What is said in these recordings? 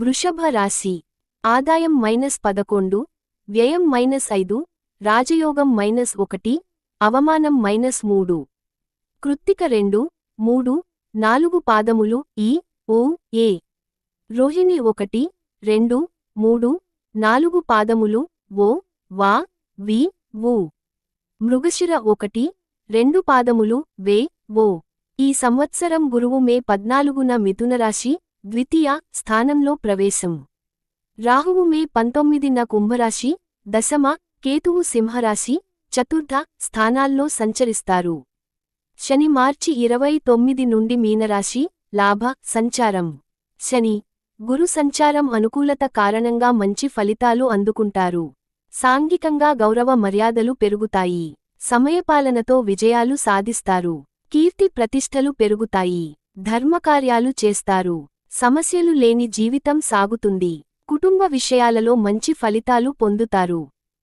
వృషభ రాశి. ఆదాయం మైనస్ పదకొండు వ్యయం మైనస్ ఐదు రాజయోగం మైనస్ ఒకటి అవమానం మైనస్ మూడు. కృత్తిక రెండు మూడు నాలుగు పాదములు ఈ ఓ ఏ. రోహిణి ఒకటి రెండు మూడు నాలుగు పాదములు ఓ వా వి వు. మృగశిర ఒకటి రెండు పాదములు వే ఓ. ఈ సంవత్సరం గురువు మే పద్నాలుగున మిథునరాశి ద్వితీయ స్థానంలో ప్రవేశం. రాహువు మే పంతొమ్మిదిన కుంభరాశి దశమ కేతువు సింహరాశి చతుర్థ స్థానాల్లో సంచరిస్తారు. శని మార్చి ఇరవై తొమ్మిది నుండి మీనరాశి లాభ సంచారం. శని గురు సంచారం అనుకూలత కారణంగా మంచి ఫలితాలు అందుకుంటారు. సాంఘికంగా గౌరవ మర్యాదలు పెరుగుతాయి. సమయపాలనతో విజయాలు సాధిస్తారు. కీర్తి ప్రతిష్టలు పెరుగుతాయి. ధర్మకార్యాలు చేస్తారు. సమస్యలు లేని జీవితం సాగుతుంది. కుటుంబ విషయాలలో మంచి ఫలితాలు పొందుతారు.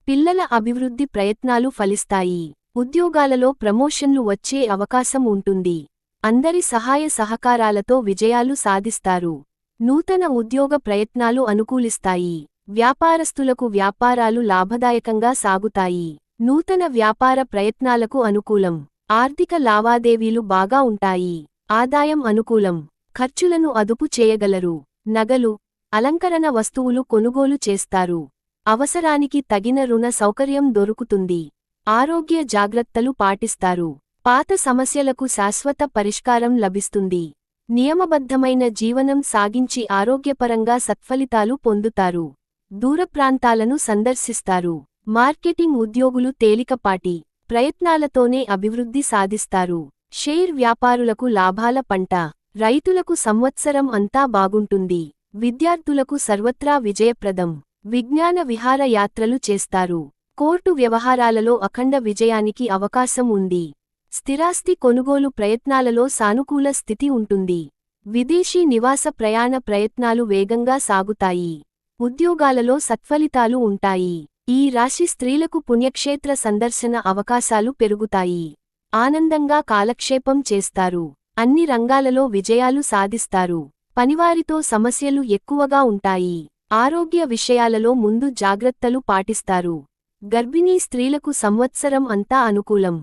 పిల్లల అభివృద్ధి ప్రయత్నాలు ఫలిస్తాయి. ఉద్యోగాలలో ప్రమోషన్లు వచ్చే అవకాశం ఉంటుంది. అందరి సహాయ సహకారాలతో విజయాలు సాధిస్తారు. నూతన ఉద్యోగ ప్రయత్నాలు అనుకూలిస్తాయి. వ్యాపారస్తులకు వ్యాపారాలు లాభదాయకంగా సాగుతాయి. నూతన వ్యాపార ప్రయత్నాలకు అనుకూలం. ఆర్థిక లావాదేవీలు బాగా ఉంటాయి. ఆదాయం అనుకూలం. ఖర్చులను అదుపు చేయగలరు. నగలు అలంకరణ వస్తువులు కొనుగోలు చేస్తారు. అవసరానికి తగిన రుణ సౌకర్యం దొరుకుతుంది. ఆరోగ్య జాగ్రత్తలు పాటిస్తారు. పాత సమస్యలకు శాశ్వత పరిష్కారం లభిస్తుంది. నియమబద్ధమైన జీవనం సాగించి ఆరోగ్యపరంగా సత్ఫలితాలు పొందుతారు. దూర ప్రాంతాలను సందర్శిస్తారు. మార్కెటింగ్ ఉద్యోగులు తేలికపాటి ప్రయత్నాలతోనే అభివృద్ధి సాధిస్తారు. షేర్ వ్యాపారులకు లాభాల పంట రైతులకు సంవత్సరం అంతా బాగుంటుంది. విద్యార్థులకు సర్వత్రా విజయప్రదం. విజ్ఞాన విహారయాత్రలు చేస్తారు. కోర్టు వ్యవహారాలలో అఖండ విజయానికి అవకాశం ఉంది. స్థిరాస్తి కొనుగోలు ప్రయత్నాలలో సానుకూల స్థితి ఉంటుంది. విదేశీ నివాస ప్రయాణ ప్రయత్నాలు వేగంగా సాగుతాయి. ఉద్యోగాలలో సత్ఫలితాలు ఉంటాయి. ఈ రాశి స్త్రీలకు పుణ్యక్షేత్ర సందర్శన అవకాశాలు పెరుగుతాయి. ఆనందంగా కాలక్షేపం చేస్తారు. అన్ని రంగాలలో విజయాలు సాధిస్తారు. పనివారితో సమస్యలు ఎక్కువగా ఉంటాయి. ఆరోగ్య విషయాలలో ముందు జాగ్రత్తలు పాటిస్తారు. గర్భిణీ స్త్రీలకు సంవత్సరం అంతా అనుకూలం.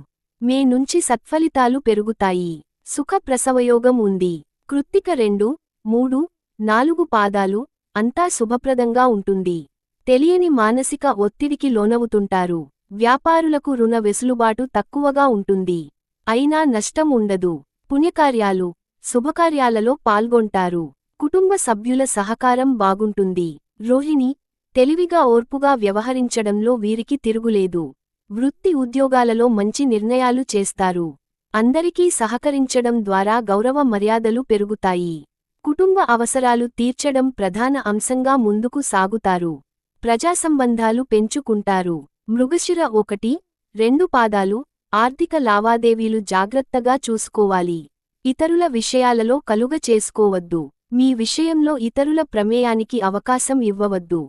మే నుంచి సత్ఫలితాలు పెరుగుతాయి. సుఖ ప్రసవయోగం ఉంది. కృత్తిక రెండు మూడు నాలుగు పాదాలు అంతా శుభప్రదంగా ఉంటుంది. తెలియని మానసిక ఒత్తిడికి లోనవుతుంటారు. వ్యాపారులకు రుణ వెసులుబాటు తక్కువగా ఉంటుంది. అయినా నష్టం ఉండదు. పుణ్యకార్యాలు శుభకార్యాలలో పాల్గొంటారు. కుటుంబ సభ్యుల సహకారం బాగుంటుంది. రోహిణి తెలివిగా ఓర్పుగా వ్యవహరించడంలో వీరికి తిరుగులేదు. వృత్తి ఉద్యోగాలలో మంచి నిర్ణయాలు చేస్తారు. అందరికీ సహకరించడం ద్వారా గౌరవ మర్యాదలు పెరుగుతాయి. కుటుంబ అవసరాలు తీర్చడం ప్రధాన అంశంగా ముందుకు సాగుతారు. ప్రజాసంబంధాలు పెంచుకుంటారు. మృగశిర ఒకటి రెండు పాదాలు ఆర్థిక లావాదేవీలు జాగ్రత్తగా చూసుకోవాలి. ఇతరుల విషయాలలో కలుగ చేసుకోవద్దు. మీ విషయంలో ఇతరుల ప్రమేయానికి అవకాశం ఇవ్వవద్దు.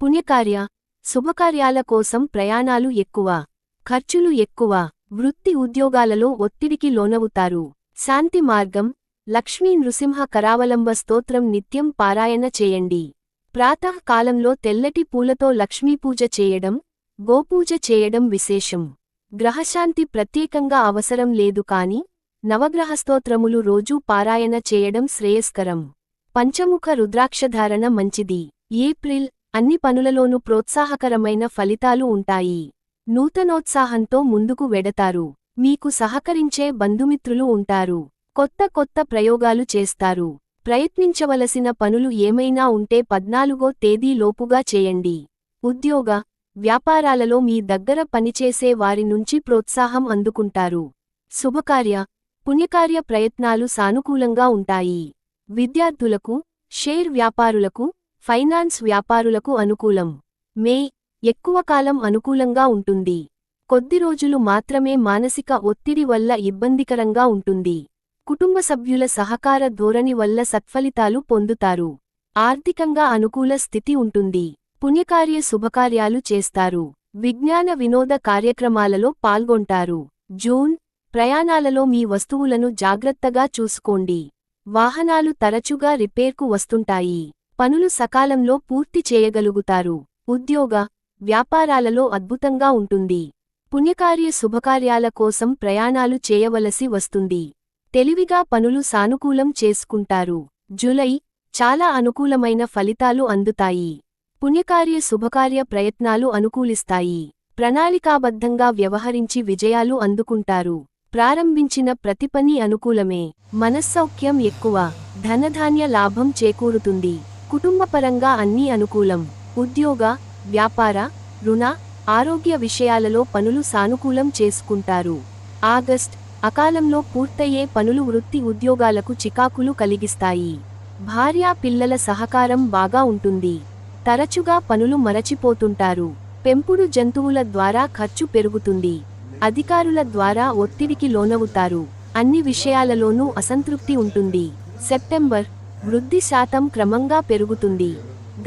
పుణ్యకార్య శుభకార్యాల కోసం ప్రయాణాలు ఎక్కువ. ఖర్చులు ఎక్కువ. వృత్తి ఉద్యోగాలలో ఒత్తిడికి లోనవుతారు. శాంతి మార్గం లక్ష్మీ నృసింహ కరావలంబ స్తోత్రం నిత్యం పారాయణ చేయండి. ప్రాతకాలంలో తెల్లటి పూలతో లక్ష్మీపూజ చేయడం గోపూజ చేయడం విశేషం. గ్రహశాంతి ప్రత్యేకంగా అవసరం లేదు కాని నవగ్రహస్తోత్రములు రోజూ పారాయణ చేయడం శ్రేయస్కరం. పంచముఖ రుద్రాక్షధారణ మంచిది. ఏప్రిల్ అన్ని పనులలోనూ ప్రోత్సాహకరమైన ఫలితాలు ఉంటాయి. నూతనోత్సాహంతో ముందుకు వెడతారు. మీకు సహకరించే బంధుమిత్రులు ఉంటారు. కొత్త కొత్త ప్రయోగాలు చేస్తారు. ప్రయత్నించవలసిన పనులు ఏమైనా ఉంటే పద్నాలుగో తేదీలోపుగా చేయండి. ఉద్యోగ వ్యాపారాలలో మీ దగ్గర పనిచేసే వారి నుంచి ప్రోత్సాహం అందుకుంటారు. శుభకార్య పుణ్యకార్య ప్రయత్నాలు సానుకూలంగా ఉంటాయి. విద్యార్థులకు షేర్ వ్యాపారులకు ఫైనాన్స్ వ్యాపారులకు అనుకూలం. మే ఎక్కువ కాలం అనుకూలంగా ఉంటుంది. కొద్ది రోజులు మాత్రమే మానసిక ఒత్తిడి వల్ల ఇబ్బందికరంగా ఉంటుంది. కుటుంబ సభ్యుల సహకార ధోరణి వల్ల సత్ఫలితాలు పొందుతారు. ఆర్థికంగా అనుకూల స్థితి ఉంటుంది. పుణ్యకార్య శుభకార్యాలు చేస్తారు. విజ్ఞాన వినోద కార్యక్రమాలలో పాల్గొంటారు. జూన్ ప్రయాణాలలో మీ వస్తువులను జాగ్రత్తగా చూసుకోండి. వాహనాలు తరచుగా రిపేర్కు వస్తుంటాయి. పనులు సకాలంలో పూర్తి చేయగలుగుతారు. ఉద్యోగ వ్యాపారాలలో అద్భుతంగా ఉంటుంది. పుణ్యకార్య శుభకార్యాల కోసం ప్రయాణాలు చేయవలసి వస్తుంది. తెలివిగా పనులు సానుకూలం చేసుకుంటారు. జులై చాలా అనుకూలమైన ఫలితాలు అందుతాయి. పుణ్యకార్య శుభకార్య ప్రయత్నాలు అనుకూలిస్తాయి. ప్రణాళికాబద్ధంగా వ్యవహరించి విజయాలు అందుకుంటారు. ప్రారంభించిన ప్రతి పని అనుకూలమే. మనస్సౌఖ్యం ఎక్కువ. ధనధాన్య లాభం చేకూరుతుంది. కుటుంబపరంగా అన్నీ అనుకూలం. ఉద్యోగ వ్యాపార రుణ ఆరోగ్య విషయాలలో పనులు సానుకూలం చేసుకుంటారు. ఆగస్ట్ అకాలంలో పూర్తయ్యే పనులు వృత్తి ఉద్యోగాలకు చికాకులు కలిగిస్తాయి. భార్యా పిల్లల సహకారం బాగా ఉంటుంది. తరచుగా పనులు మరచిపోతుంటారు. పెంపుడు జంతువుల ద్వారా ఖర్చు పెరుగుతుంది. అధికారుల ద్వారా ఒత్తిడికి లోనవుతారు. అన్ని విషయాలలోనూ అసంతృప్తి ఉంటుంది. సెప్టెంబర్ వృద్ధి శాతం క్రమంగా పెరుగుతుంది.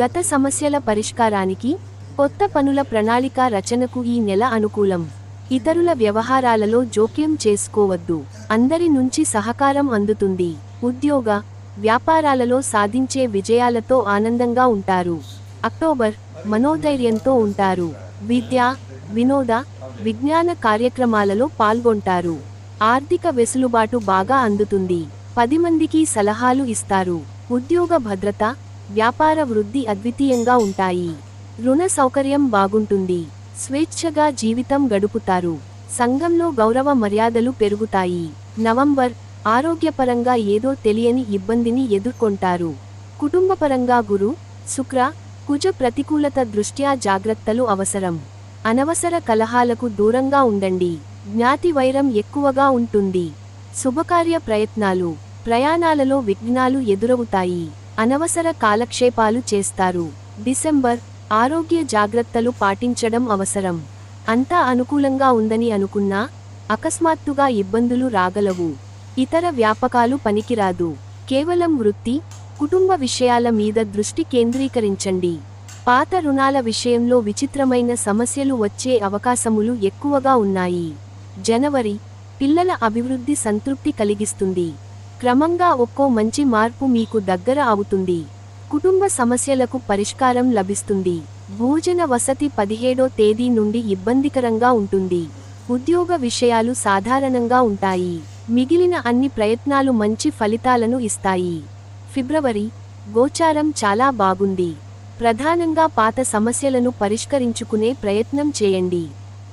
గత సమస్యల పరిష్కారానికి కొత్త పనుల ప్రణాళిక రచనకు ఈ నెల అనుకూలం. ఇతరుల వ్యవహారాలలో జోక్యం చేసుకోవద్దు. అందరి నుంచి సహకారం అందుతుంది. ఉద్యోగ వ్యాపారాలలో సాధించే విజయాలతో ఆనందంగా ఉంటారు. అక్టోబర్ మనోధైర్యంతో ఉంటారు. విద్య వినోద విజ్ఞాన కార్యక్రమాలలో పాల్గొంటారు. ఆర్థిక వెసులుబాటు బాగా అందుతుంది. పది మందికి సలహాలు ఇస్తారు. ఉద్యోగ భద్రత వ్యాపార వృద్ధి అద్వితీయంగా ఉంటాయి. రుణ సౌకర్యం బాగుంటుంది. స్వేచ్ఛగా జీవితం గడుపుతారు. సంఘంలో గౌరవ మర్యాదలు పెరుగుతాయి. నవంబర్ ఆరోగ్యపరంగా ఏదో తెలియని ఇబ్బందిని ఎదుర్కొంటారు. కుటుంబపరంగా గురు శుక్ర కుజ ప్రతికూలత దృష్ట్యా జాగ్రత్తలు అవసరం. అనవసర కలహాలకు దూరంగా ఉండండి. జ్ఞాతి వైరం ఎక్కువగా ఉంటుంది. శుభకార్య ప్రయత్నాలు ప్రయాణాలలో విఘ్నాలు ఎదురవుతాయి. అనవసర కాలక్షేపాలు చేస్తారు. డిసెంబర్ ఆరోగ్య జాగ్రత్తలు పాటించడం అవసరం. అంతా అనుకూలంగా ఉందని అనుకున్నా అకస్మాత్తుగా ఇబ్బందులు రాగలవు. ఇతర వ్యాపకాలు పనికిరాదు. కేవలం వృత్తి కుటుంబ విషయాల మీద దృష్టి కేంద్రీకరించండి. పాత రుణాల విషయంలో విచిత్రమైన సమస్యలు వచ్చే అవకాశములు ఎక్కువగా ఉన్నాయి. జనవరి పిల్లల అభివృద్ధి సంతృప్తి కలిగిస్తుంది. క్రమంగా ఒక్కో మంచి మార్పు మీకు దగ్గర అవుతుంది. కుటుంబ సమస్యలకు పరిష్కారం లభిస్తుంది. భోజన వసతి పదిహేడో తేదీ నుండి ఇబ్బందికరంగా ఉంటుంది. ఉద్యోగ విషయాలు సాధారణంగా ఉంటాయి. మిగిలిన అన్ని ప్రయత్నాలు మంచి ఫలితాలను ఇస్తాయి. ఫిబ్రవరి గోచారం చాలా బాగుంది. ప్రధానంగా పాత సమస్యలను పరిష్కరించుకునే ప్రయత్నం చేయండి.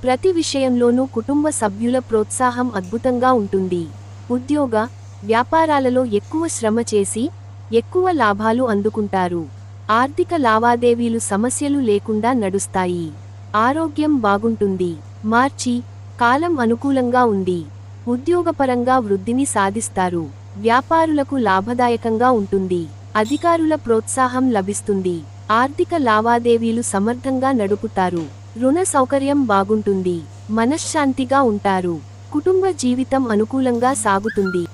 ప్రతి విషయంలోనూ కుటుంబ సభ్యుల ప్రోత్సాహం అద్భుతంగా ఉంటుంది. ఉద్యోగ వ్యాపారాలలో ఎక్కువ శ్రమ చేసి ఎక్కువ లాభాలు అందుకుంటారు. ఆర్థిక లావాదేవీలు సమస్యలు లేకుండా నడుస్తాయి. ఆరోగ్యం బాగుంటుంది. మార్చి కాలం అనుకూలంగా ఉంది. ఉద్యోగపరంగా వృద్ధిని సాధిస్తారు. వ్యాపారులకు లాభదాయకంగా ఉంటుంది. అధికారుల ప్రోత్సాహం లభిస్తుంది. ఆర్థిక లావాదేవీలు సమర్థంగా నడుపుతారు. రుణ సౌకర్యం బాగుంటుంది. మనశ్శాంతిగా ఉంటారు. కుటుంబ జీవితం అనుకూలంగా సాగుతుంది.